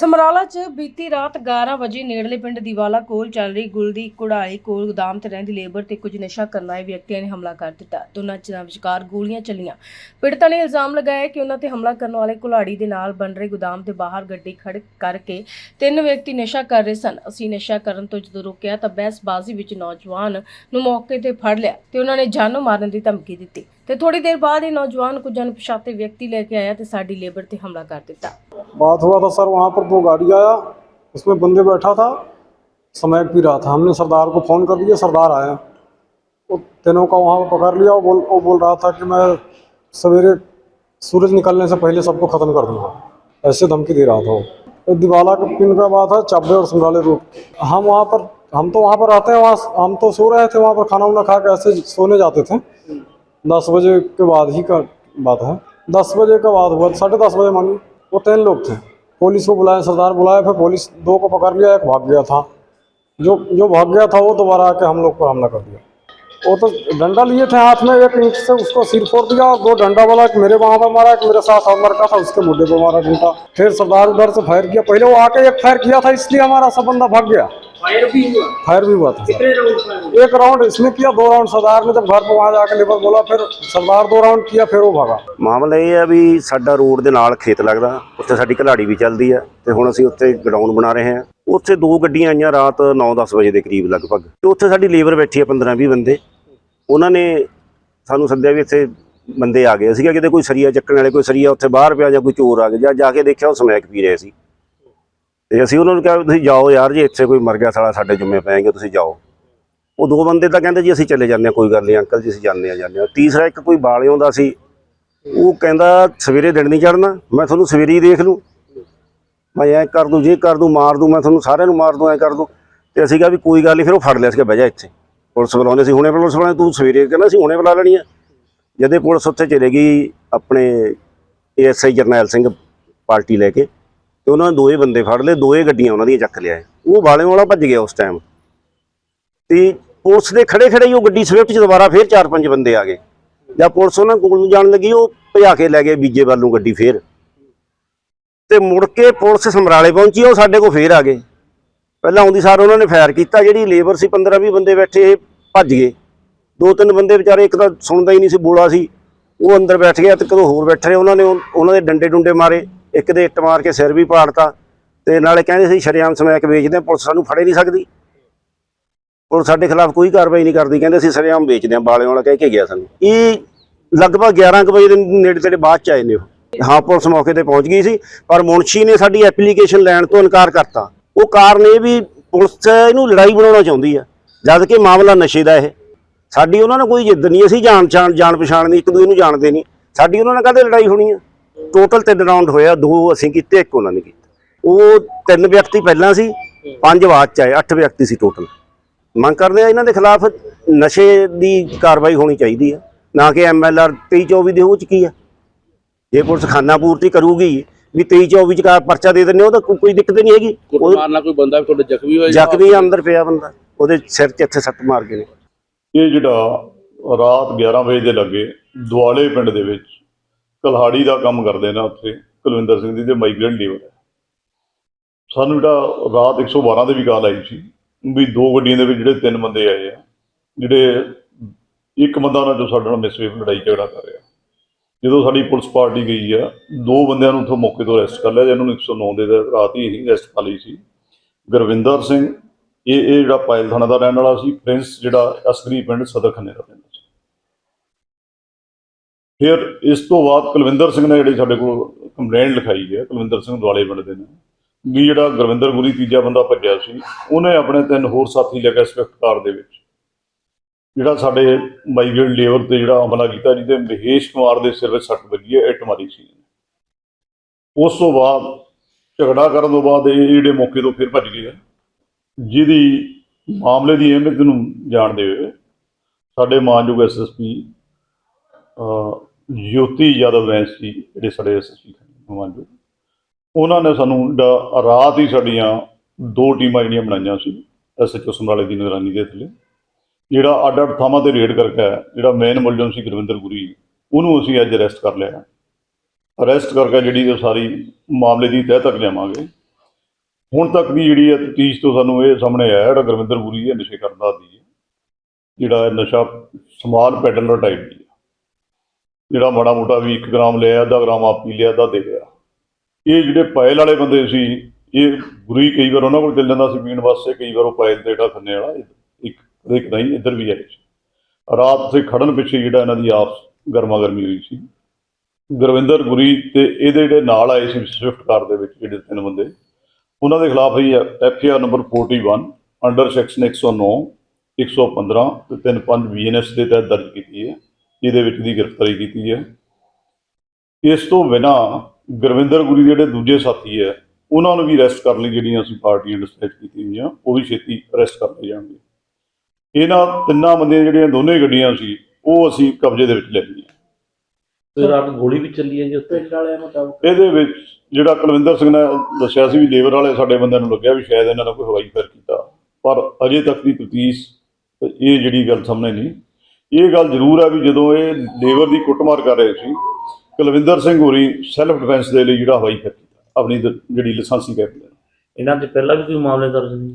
ਸਮਰਾਲਾ 'ਚ ਬੀਤੀ ਰਾਤ 11 ਵਜੇ ਨੇੜਲੇ ਪਿੰਡ ਦੀਵਾਲਾ ਕੋਲ ਚੱਲ ਰਹੀ ਗੁਲ ਦੀ ਕੁੜਾਈ ਕੋਲ ਗੋਦਾਮ ਤੇ ਰਹਿੰਦੀ ਲੇਬਰ ਤੇ ਕੁਝ ਨਸ਼ਾ ਕਰਨ ਆਏ ਵਿਅਕਤੀਆਂ ਨੇ ਹਮਲਾ ਕਰ ਦਿੱਤਾ। ਦੋਨਾਂ ਚਿਰਾਂ ਵਿਚਕਾਰ ਗੋਲੀਆਂ ਚੱਲੀਆਂ। ਪੀੜਤਾਂ ਨੇ ਇਲਜ਼ਾਮ ਲਗਾਇਆ ਕਿ ਉਹਨਾਂ ਤੇ ਹਮਲਾ ਕਰਨ ਵਾਲੇ ਕੁਲਾੜੀ ਦੇ ਨਾਲ ਬਣ ਰਹੇ ਗੋਦਾਮ ਦੇ ਬਾਹਰ ਗੱਡੀ ਖੜ ਕਰਕੇ ਤਿੰਨ ਵਿਅਕਤੀ ਨਸ਼ਾ ਕਰ ਰਹੇ ਸਨ। ਅਸੀਂ ਨਸ਼ਾ ਕਰਨ ਤੋਂ ਜਦੋਂ ਰੋਕਿਆ ਤਾਂ ਬਹਿਸਬਾਜ਼ੀ ਵਿੱਚ ਨੌਜਵਾਨ ਨੂੰ ਮੌਕੇ ਤੇ ਫੜ ਲਿਆ ਤੇ ਉਹਨਾਂ ਨੇ ਜਾਨੋਂ ਮਾਰਨ ਦੀ ਧਮਕੀ ਦਿੱਤੀ। ਤੇ ਥੋੜੀ ਦੇਰ ਬਾਅਦ ਇਹ ਨੌਜਵਾਨ ਕੁਝ ਅਣਪਛਾਤੇ ਵਿਅਕਤੀ ਲੈ ਕੇ ਆਇਆ ਤੇ ਸਾਡੀ ਲੇਬਰ ਤੇ ਹਮਲਾ ਕਰ ਦਿੱਤਾ बात हुआ था सर वहाँ पर दो गाड़ी आया उसमें बंदे बैठा था समैक पी रहा था हमने सरदार को फ़ोन कर दिया सरदार आया वो तीनों का वहाँ पकड़ लिया वो बोल वो बोल रहा था कि मैं सवेरे सूरज निकलने से पहले सबको ख़त्म कर दूंगा ऐसे धमकी दे रहा था वो तो दिवाला का पिन का बात है चाबे और समराले रोड हम वहाँ पर हम तो वहाँ पर रहते हैं वहाँ हम तो सो रहे थे वहाँ पर खाना वाना खा के ऐसे सोने जाते थे दस बजे के बाद ही का बात है। दस बजे का बाद हुआ, साढ़े दस बजे मानिए वो तीन लोग थे। पुलिस को बुलाया, सरदार बुलाया, फिर पुलिस दो को पकड़ लिया, एक भाग गया था। जो जो भाग गया था, वो दोबारा आके हम लोग पर हमला कर दिया। वो तो डंडा लिए थे हाथ में, एक ईंट से उसको सिर फोड़ दिया और दो डंडा वाला, एक मेरे वहाँ पर मारा, एक मेरे साथ और लड़का था, उसके मुद्दे पर मारा डंडा। फिर सरदार उधर से फायर किया, पहले वो आके एक फायर किया था, इसलिए हमारा सब बंदा भाग गया। फायर भी हुआ फायर भी हुआ था सर। कितने राउंड फायर एक राउंड इसने किया दो राउंड सरदार ने जब घर पर वहाँ जाके लेबर बोला फिर सरदार दो राउंड किया फिर वो भागा ਮਾਮਲਾ ਇਹ ਹੈ ਵੀ ਸਾਡਾ ਰੋਡ ਦੇ ਨਾਲ ਖੇਤ ਲੱਗਦਾ ਉੱਥੇ ਸਾਡੀ ਘਲਾੜੀ ਵੀ ਚੱਲਦੀ ਹੈ ਤੇ ਹੁਣ ਅਸੀਂ ਉੱਥੇ ਗਡਾਊਨ ਬਣਾ ਰਹੇ ਹਾਂ ਉੱਥੇ ਦੋ ਗੱਡੀਆਂ ਆਈਆਂ ਰਾਤ 9-10 ਵਜੇ ਦੇ ਕਰੀਬ ਲਗਭਗ ਤੇ ਉੱਥੇ ਸਾਡੀ ਲੇਬਰ ਬੈਠੀ ਹੈ 15-20 ਬੰਦੇ ਉਹਨਾਂ ਨੇ ਸਾਨੂੰ ਸੱਦਿਆ ਵੀ ਇੱਥੇ ਬੰਦੇ ਆ ਗਏ ਸੀਗਾ ਕਿਤੇ ਕੋਈ ਸਰੀਆ ਚੱਕਣ ਵਾਲੇ ਕੋਈ ਸਰੀਆ ਉੱਥੇ ਬਾਹਰ ਪਿਆ ਜਾਂ ਕੋਈ ਚੋਰ ਆ ਗਿਆ ਜਾਂ ਜਾ ਕੇ ਦੇਖਿਆ ਉਹ ਸਮੈਕ ਪੀ ਰਹੇ ਸੀ ਤੇ ਅਸੀਂ ਉਹਨਾਂ ਨੂੰ ਕਿਹਾ ਵੀ ਤੁਸੀਂ ਜਾਓ ਯਾਰ ਜੇ, ਇੱਥੇ ਕੋਈ ਮਰ ਗਿਆ ਸਾਲਾ, ਸਾਡੇ ਜੁੰਮੇ ਪੈਣਗੇ ਤੁਸੀਂ ਜਾਓ। ਉਹ ਦੋ ਬੰਦੇ ਤਾਂ ਕਹਿੰਦੇ ਜੀ ਅਸੀਂ ਚਲੇ ਜਾਂਦੇ ਹਾਂ, ਕੋਈ ਗੱਲ ਨਹੀਂ, ਅੰਕਲ ਜੀ ਅਸੀਂ ਜਾਂਦੇ ਹਾਂ ਜਾਂਦੇ ਹਾਂ। ਤੀਸਰਾ ਇੱਕ ਕੋਈ ਬਾਲਿਓਂ ਦਾ ਸੀ, ਉਹ ਕਹਿੰਦਾ ਸਵੇਰੇ ਦਿਨ ਨਹੀਂ ਚੜਨਾ ਮੈਂ ਤੁਹਾਨੂੰ ਸਵੇਰੇ ਹੀ ਦੇਖ ਲੂੰ। ਮੈਂ ਐ ਕਰ ਦੂੰ, ਜੇ ਕਰ ਦੂੰ, ਮਾਰ ਦੂੰ, ਮੈਂ ਤੁਹਾਨੂੰ ਸਾਰਿਆਂ ਨੂੰ ਮਾਰ ਦੂੰ, ਐ ਕਰ ਦੂੰ। ਤੇ ਅਸੀਂ ਕਿਹਾ ਵੀ ਕੋਈ ਗੱਲ ਨਹੀਂ, ਫਿਰ ਉਹ ਫੜ ਲਿਆ ਸੀਗਾ, ਬਹਿ ਜਾ ਇੱਥੇ। ਪੁਲਿਸ ਬੁਲਾਉਂਦੇ ਸੀ, ਹੁਣੇ ਪੁਲਿਸ ਬੁਲਾਉਂਦੇ, ਤੂੰ ਸਵੇਰੇ ਕਹਿੰਦਾ ਸੀ, ਹੁਣੇ ਬੁਲਾ ਲੈਣੀ ਆ। ਜਦੇ ਪੁਲਿਸ ਉੱਥੇ ਚਲੇ ਗਈ, ਆਪਣੇ ਏਐਸਆਈ ਜਰਨੈਲ ਸਿੰਘ ਪਾਰਟੀ ਲੈ ਕੇ ਤੇ ਉਹਨਾਂ ਨੇ ਦੋਏ ਬੰਦੇ ਫੜ ਲਏ, ਦੋਏ ਗੱਡੀਆਂ ਉਹਨਾਂ ਦੀਆਂ ਚੱਕ ਲਿਆ ਉਹ ਵਾਲਿਆਂ ਵਾਲਾ ਭੱਜ ਗਿਆ ਉਸ ਟਾਈਮ ਤੇ ਪੁਲਿਸ ਦੇ ਖੜੇ ਖੜੇ ਹੀ ਉਹ ਗੱਡੀ ਸਵਿਫਟ 'ਚ ਦੁਬਾਰਾ ਫੇਰ ਚਾਰ ਪੰਜ ਬੰਦੇ ਆ ਗਏ। ਜਦ ਪੁਲਿਸ ਉਹਨਾਂ ਕੋਲ ਨੂੰ ਜਾਣ ਲੱਗੀ, ਉਹ ਭਜਾ ਕੇ ਲੈ ਗਏ ਬੀਜੇ ਵੱਲ ਨੂੰ ਗੱਡੀ ਫੇਰ। ਤੇ ਮੁੜ ਕੇ ਪੁਲਿਸ ਸਮਰਾਲੇ ਪਹੁੰਚੀ, ਉਹ ਸਾਡੇ ਕੋਲ ਫੇਰ ਆ ਗਏ। ਪਹਿਲਾਂ ਆਉਂਦੀ ਸਾਰ ਉਹਨਾਂ ਨੇ ਫਾਇਰ ਕੀਤਾ, ਜਿਹੜੀ ਲੇਬਰ ਸੀ 15 20 ਬੰਦੇ ਬੈਠੇ, ਇਹ ਭੱਜ ਗਏ। ਦੋ ਤਿੰਨ ਬੰਦੇ ਵਿਚਾਰੇ, ਇੱਕ ਤਾਂ ਸੁਣਦਾ ਹੀ ਨਹੀਂ ਸੀ, ਬੋਲਾ ਸੀ। ਉਹ ਅੰਦਰ ਬੈਠ ਗਿਆ ਤੇ ਕਦੋਂ ਹੋਰ ਬੈਠੇ ਰਹੇ ਉਹਨਾਂ ਨੇ ਉਹਨਾਂ ਦੇ ਡੰਡੇ ਡੁੰਡੇ ਮਾਰੇ। ਇੱਕ ਦੇ ਇੱਟ ਮਾਰ ਕੇ ਸਿਰ ਵੀ ਪਾੜਤਾ ਤੇ ਨਾਲੇ ਕਹਿੰਦੇ ਸੀ ਸ਼ਰੇਆਮ ਸਮੈਕ ਵੇਚਦੇ ਆ, ਪੁਲਿਸ ਸਾਨੂੰ ਫੜੇ ਨਹੀਂ ਸਕਦੀ। ਪੁਲਿਸ ਸਾਡੇ ਖਿਲਾਫ ਕੋਈ ਕਾਰਵਾਈ ਨਹੀਂ ਕਰਦੀ ਕਹਿੰਦੇ ਅਸੀਂ ਸਰੇਆਮ ਵੇਚਦੇ ਹਾਂ ਬਾਲਿਆਂ ਵਾਲਾ ਕਹਿ ਕੇ ਗਿਆ ਸਾਨੂੰ। ਇਹ ਲਗਭਗ 11 ਕੁ ਵਜੇ ਦੇ ਨੇੜੇ ਤੇੜੇ ਬਾਅਦ ਚ ਆਏ ਨੇ ਉਹ। ਹਾਂ ਪੁਲਿਸ ਮੌਕੇ ਤੇ ਪਹੁੰਚ ਗਈ ਸੀ ਪਰ ਮੁਨਸ਼ੀ ਨੇ ਸਾਡੀ ਐਪਲੀਕੇਸ਼ਨ ਲੈਣ ਤੋਂ ਇਨਕਾਰ ਕਰਤਾ। ਉਹ ਕਾਰਨ ਇਹ ਵੀ ਪੁਲਿਸ ਇਹਨੂੰ ਲੜਾਈ ਬਣਾਉਣਾ ਚਾਹੁੰਦੀ ਆ ਜਦ ਕਿ ਮਾਮਲਾ ਨਸ਼ੇ ਦਾ ਇਹ। ਸਾਡੀ ਉਹਨਾਂ ਨਾਲ ਕੋਈ ਜਿੱਦ ਨਹੀਂ ਅਸੀਂ ਜਾਣ ਜਾਣ ਜਾਣ ਪਛਾਣ ਨਹੀਂ ਇੱਕ ਦੂਜੇ ਨੂੰ ਜਾਣਦੇ ਨਹੀਂ। ਸਾਡੀ ਉਹਨਾਂ ਨਾਲ ਕਾਹਦੇ ਲੜਾਈ ਹੋਣੀ ਆ? ਟੋਟਲ ਤਿੰਨ ਰਾਉਂਡ ਹੋਇਆ ਦੋ ਅਸੀਂ ਕੀਤੇ ਇੱਕ ਉਹਨਾਂ ਨੇ ਕੀਤਾ। ਉਹ ਤਿੰਨ ਵਿਅਕਤੀ ਪਹਿਲਾਂ ਸੀ ਪੰਜ ਬਾਅਦ ਚ ਆਏ ਅੱਠ ਵਿਅਕਤੀ ਸੀ ਟੋਟਲ ਮੰਗ ਕਰਦੇ ਆ ਇਹਨਾਂ ਦੇ ਖਿਲਾਫ ਨਸ਼ੇ ਦੀ ਕਾਰਵਾਈ ਹੋਣੀ ਚਾਹੀਦੀ ਆ। ਨਾ ਕਿ ਐਮਐਲਆਰ 23 24 ਦੇ ਉਹ ਚ ਕੀ ਆ। ਜੇ ਪੁਲਿਸ ਖਾਨਾ ਪੂਰਤੀ ਕਰੂਗੀ ਵੀ 23 24 ਚ ਕਾ ਪਰਚਾ ਦੇ ਦਿੰਦੇ ਉਹ ਤਾਂ ਕੋਈ ਦਿੱਕਤ ਨਹੀਂ ਹੈਗੀ। ਉਹ ਕੁੱਟਮਾਰ ਨਾਲ ਕੋਈ ਬੰਦਾ ਵੀ ਤੁਹਾਡੇ ਜ਼ਖਮੀ ਹੋਇਆ ਜ਼ਖਮੀ ਅੰਦਰ ਪਿਆ ਬੰਦਾ। ਉਹਦੇ ਸਿਰ 'ਚ ਇੱਥੇ ਸੱਟ ਮਾਰ ਗਏ ਨੇ। ਇਹ ਜਿਹੜਾ ਰਾਤ 11 ਵਜੇ ਦੇ ਲੱਗੇ ਦੁਆਲੇ ਪਿੰਡ ਦੇ ਵਿੱਚ ਕਲਹਾੜੀ ਦਾ ਕੰਮ ਕਰਦੇ ਨੇ ਉੱਥੇ, ਕੁਲਵਿੰਦਰ ਸਿੰਘ ਦੀ ਤੇ ਮਾਈਗ੍ਰੈਂਟ ਲੇਬਰ ਹੈ। ਸਾਨੂੰ ਜਿਹੜਾ ਰਾਤ 112 ਦੇ ਵੀ ਕਾਲ ਆਈ ਸੀ ਵੀ ਦੋ ਗੱਡੀਆਂ ਦੇ ਵਿੱਚ ਜਿਹੜੇ ਤਿੰਨ ਬੰਦੇ ਆਏ ਆ, ਜਿਹੜੇ ਇੱਕ ਬੰਦਾ ਉਹਨਾਂ ਚੋਂ ਸਾਡੇ ਨਾਲ ਮਿਸਵੇਵ ਲੜਾਈ ਝਗੜਾ ਕਰ ਰਿਹਾ। ਜਦੋਂ ਸਾਡੀ ਪੁਲਿਸ ਪਾਰਟੀ ਗਈ ਆ, ਦੋ ਬੰਦਿਆਂ ਨੂੰ ਉੱਥੋਂ ਮੌਕੇ ਤੋਂ ਅਰੈਸਟ ਕਰ ਲਿਆ, ਜਿਹਨਾਂ ਨੂੰ 109 ਦੇ ਰਾਤ ਹੀ ਅਸੀਂ ਅਰੈਸਟ ਕਰ ਲਈ ਸੀ। ਗੁਰਵਿੰਦਰ ਸਿੰਘ, ਇਹ ਇਹ ਜਿਹੜਾ ਪਾਇਲ ਥਾਣਾ ਦਾ ਰਹਿਣ ਵਾਲਾ ਸੀ, ਪ੍ਰਿੰਸ ਜਿਹੜਾ ਅਸਲੀ ਪਿੰਡ ਸਦਰ ਖੰਨੇ ਦਾ ਰਹਿੰਦਾ। ਸੀ ਫਿਰ ਇਸ ਤੋਂ ਬਾਅਦ ਕੁਲਵਿੰਦਰ ਸਿੰਘ ਨੇ ਜਿਹੜੀ ਸਾਡੇ ਕੋਲ ਕੰਪਲੇਂਟ ਲਿਖਾਈ ਹੈ, ਕੁਲਵਿੰਦਰ ਸਿੰਘ ਦੁਆਲੇ ਪਿੰਡ ਦੇ ਨੇ, ਵੀ ਜਿਹੜਾ ਗੁਰਵਿੰਦਰ ਗੁਰੀ ਤੀਜਾ ਬੰਦਾ ਭੱਜਿਆ ਸੀ, ਉਹਨੇ ਆਪਣੇ ਤਿੰਨ ਹੋਰ ਸਾਥੀ ਲੈ ਕੇ ਸਵਿਫਟ ਕਾਰ ਦੇ ਵਿੱਚ, ਜਿਹੜਾ ਸਾਡੇ ਮਾਈਗ੍ਰੇਟ ਲੇਬਰ ਤੇ ਜਿਹੜਾ ਹਮਲਾ ਕੀਤਾ, ਜਿਹਦੇ ਮਹੇਸ਼ ਕੁਮਾਰ ਦੇ ਸਿਰ ਵਿੱਚ ਸੱਟ ਵੱਜੀ ਹੈ, ਇੱਟ ਮਾਰੀ ਸੀ ਉਸ ਤੋਂ ਬਾਅਦ ਝਗੜਾ ਕਰਨ ਤੋਂ ਬਾਅਦ ਇਹ ਜਿਹੜੇ ਮੌਕੇ ਤੋਂ ਫਿਰ ਭੱਜ ਗਏ ਆ, ਜਿਹਦੀ ਮਾਮਲੇ ਦੀ ਅਹਿਮੀਅਤ ਨੂੰ ਜਾਣਦੇ ਹੋਏ ਸਾਡੇ ਮਾਨਯੋਗ ਐਸਐਸਪੀ ਜੋਤੀ ਯਾਦਵ ਵੈਂਸ ਜੀ ਜਿਹੜੇ ਸਾਡੇ ਐਸਐਸਪੀ ਮਾਨਯੋਗ ਉਹਨਾਂ ਨੇ ਸਾਨੂੰ ਜਿਹੜਾ ਰਾਤ ਹੀ ਸਾਡੀਆਂ ਦੋ ਟੀਮਾਂ ਜਿਹੜੀਆਂ ਬਣਾਈਆਂ ਸੀ ਐਸਐਚਓ ਸਮਰਾਲੇ ਦੀ ਨਿਗਰਾਨੀ ਦੇ ਥੱਲੇ ਜਿਹੜਾ ਅੱਡ ਅੱਡ ਥਾਵਾਂ ਤੇ ਰੇਡ ਕਰਕੇ ਜਿਹੜਾ ਮੇਨ ਮੁਲਜ਼ਮ ਸੀ ਗੁਰਵਿੰਦਰ ਗੁਰੀ ਉਹਨੂੰ ਅਸੀਂ ਅੱਜ ਅਰੈਸਟ ਕਰ ਲਿਆ। ਅਰੈਸਟ ਕਰਕੇ ਜਿਹੜੀ ਉਹ ਸਾਰੀ ਮਾਮਲੇ ਦੀ ਤਹਿ ਤੱਕ ਲਿਆਵਾਂਗੇ। ਹੁਣ ਤੱਕ ਦੀ ਜਿਹੜੀ ਹੈ ਤੀਜ ਤੋਂ ਸਾਨੂੰ ਇਹ ਸਾਹਮਣੇ ਆਇਆ, ਜਿਹੜਾ ਗੁਰਵਿੰਦਰ ਪੁਰੀ ਹੈ, ਨਸ਼ੇ ਕਰਦਾ ਦੀ ਜਿਹੜਾ ਨਸ਼ਾ, ਸਮਾਲ ਪੈਡਲਰ ਟਾਈਪ ਦੀ ਜਿਹੜਾ ਮਾੜਾ ਮੋਟਾ ਵੀ 1 ਗ੍ਰਾਮ ਲਿਆ, ਅੱਧਾ ਗ੍ਰਾਮ ਆਪ ਪੀ ਲਿਆ, ਅੱਧਾ ਦੇ ਲਿਆ। ਇਹ ਜਿਹੜੇ ਪਾਇਲ ਵਾਲੇ ਬੰਦੇ ਸੀ, ਇਹ ਗੁਰੀ ਕਈ ਵਾਰ ਉਹਨਾਂ ਕੋਲ ਚੱਲ ਜਾਂਦਾ ਸੀ ਪੀਣ ਵਾਸਤੇ, ਕਈ ਵਾਰ ਉਹ ਪਾਇਲ ਤੇ ਜਿਹੜਾ ਖੰਨੇ ਵਾਲਾ ਇੱਕ ਇੱਕ ਨਹੀਂ, ਇੱਧਰ ਵੀ ਆਏ ਰਾਤ ਤੇ ਖੜਨ ਪਿੱਛੇ ਜਿਹੜਾ ਇਹਨਾਂ ਦੀ ਆਪਸ ਗਰਮਾ ਗਰਮੀ ਹੋਈ ਸੀ। ਗੁਰਵਿੰਦਰ ਗੁਰੀ ਤੇ ਇਹਦੇ ਜਿਹੜੇ ਨਾਲ ਆਏ ਸੀ, ਸਵਿਫਟ ਕਾਰ ਦੇ ਵਿੱਚ ਜਿਹੜੇ ਤਿੰਨ ਬੰਦੇ, ਉਹਨਾਂ ਦੇ ਖਿਲਾਫ ਹੀ F R number 41 under section 109 115 ਤੇ 35 ਬੀਐਨਐਸ ਦੇ ਤਹਿਤ ਦਰਜ ਕੀਤੀ ਹੈ। ਜਿਹਦੇ ਵਿੱਚ ਦੀ ਗ੍ਰਿਫਤਾਰੀ ਕੀਤੀ ਹੈ। ਇਸ ਤੋਂ ਬਿਨਾਂ ਗੁਰਵਿੰਦਰ ਗੁਰੀ ਦੇ ਜਿਹੜੇ ਦੂਜੇ ਸਾਥੀ ਹੈ ਉਹਨਾਂ ਨੂੰ ਵੀ ਅਰੈਸਟ ਕਰਨ ਲਈ ਜਿਹੜੀਆਂ ਅਸੀਂ ਪਾਰਟੀਆਂ ਡਿਸਪੈਚ ਕੀਤੀਆਂ ਹੋਈਆਂ ਉਹ ਵੀ ਛੇਤੀ ਅਰੈਸਟ ਕਰ ਲਏ ਜਾਣਗੇ। ਇਹਨਾਂ ਤਿੰਨਾਂ ਬੰਦਿਆਂ ਜਿਹੜੀਆਂ ਦੋਨੇ ਗੱਡੀਆਂ ਸੀ ਉਹ ਅਸੀਂ ਕਬਜ਼ੇ ਦੇ ਵਿੱਚ ਲੈ ਲਈਆਂ। ਤੇ ਰਾਤ ਗੋਲੀ ਵੀ ਚੱਲੀ ਹੈ ਜੀ ਉੱਤੇ ਵਾਲਿਆਂ ਮੁਤਾਬਕ ਇਹਦੇ ਵਿੱਚ ਜਿਹੜਾ ਕੁਲਵਿੰਦਰ ਸਿੰਘ ਨੇ ਦੱਸਿਆ ਸੀ ਵੀ ਲੇਬਰ ਵਾਲੇ ਸਾਡੇ ਬੰਦਿਆਂ ਨੂੰ ਲੱਗਿਆ ਵੀ ਸ਼ਾਇਦ ਇਹਨਾਂ ਨੇ ਕੋਈ ਹਵਾਈ ਫਾਇਰ ਕੀਤਾ ਪਰ ਅਜੇ ਤੱਕ ਦੀ ਤਫਤੀਸ਼ ਇਹ ਜਿਹੜੀ ਗੱਲ ਸਾਹਮਣੇ ਨਹੀਂ। ਇਹ ਗੱਲ ਜ਼ਰੂਰ ਹੈ ਵੀ ਜਦੋਂ ਇਹ ਲੇਬਰ ਦੀ ਕੁੱਟਮਾਰ ਕਰ ਰਹੇ ਸੀ ਕੁਲਵਿੰਦਰ ਸਿੰਘ ਹੋਰੀ ਸੈਲਫ ਡਿਫੈਂਸ ਦੇ ਲਈ ਜਿਹੜਾ ਹਵਾਈ ਕੀਤਾ ਆਪਣੀ ਦ- ਜਿਹੜੀ ਲਾਇਸੈਂਸੀ ਕੈਪਟਨ ਇਹਨਾਂ ਦੇ ਪਹਿਲਾਂ ਵੀ ਕੋਈ ਮਾਮਲੇ ਦਰਜ ਨਹੀਂ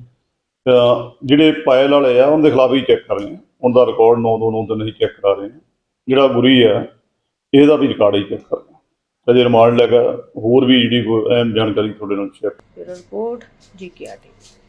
ਤਾਂ ਜਿਹੜੇ ਪਾਇਲ ਵਾਲੇ ਆ ਉਹਨਾਂ ਦੇ ਖਿਲਾਫ ਹੀ ਚੈੱਕ ਕਰ ਰਹੇ ਆ ਉਹਦਾ ਰਿਕਾਰਡ 9293 ਨਹੀਂ ਚੈੱਕ ਕਰਾ ਰਹੇ ਆ ਜਿਹੜਾ ਗੁਰੀ ਆ ਇਹਦਾ ਵੀ ਰਿਕਾਰਡ ਹੀ ਚੈੱਕ ਕਰ ਰਹੇ ਆ ਅਜੇ ਰਿਮਾਂਡ ਲੈ ਕੇ ਹੋਰ ਵੀ ਜਿਹੜੀ ਕੋਈ ਅਹਿਮ ਜਾਣਕਾਰੀ ਤੁਹਾਡੇ ਨਾਲ ਸ਼ੇਅਰ ਰਿਪੋਰਟ ਜੀਕੇਆਰਟੀ